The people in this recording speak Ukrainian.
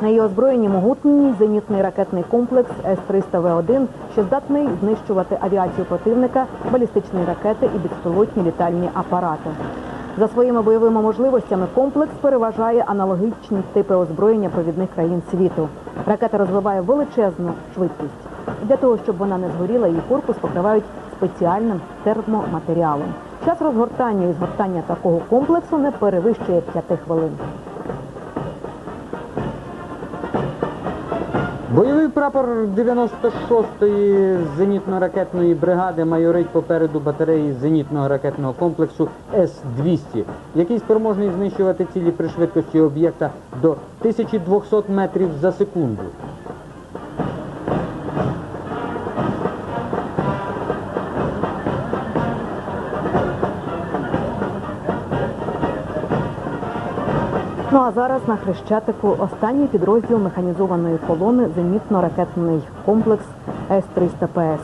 На її озброєнні могутній зенітний ракетний комплекс С-300В1, що здатний знищувати авіацію противника, балістичні ракети і безпілотні літальні апарати. За своїми бойовими можливостями комплекс переважає аналогічні типи озброєння провідних країн світу. Ракета розвиває величезну швидкість. Для того, щоб вона не згоріла, її корпус покривають спеціальним термоматеріалом. Час розгортання і згортання такого комплексу не перевищує 5 хвилин. Бойовий прапор 96-ї зенітно-ракетної бригади майорить попереду батареї зенітного ракетного комплексу С-200, який спроможний знищувати цілі при швидкості об'єкта до 1200 метрів за секунду. Ну а зараз на Хрещатику останній підрозділ механізованої колони зенітно-ракетний комплекс С-300ПС.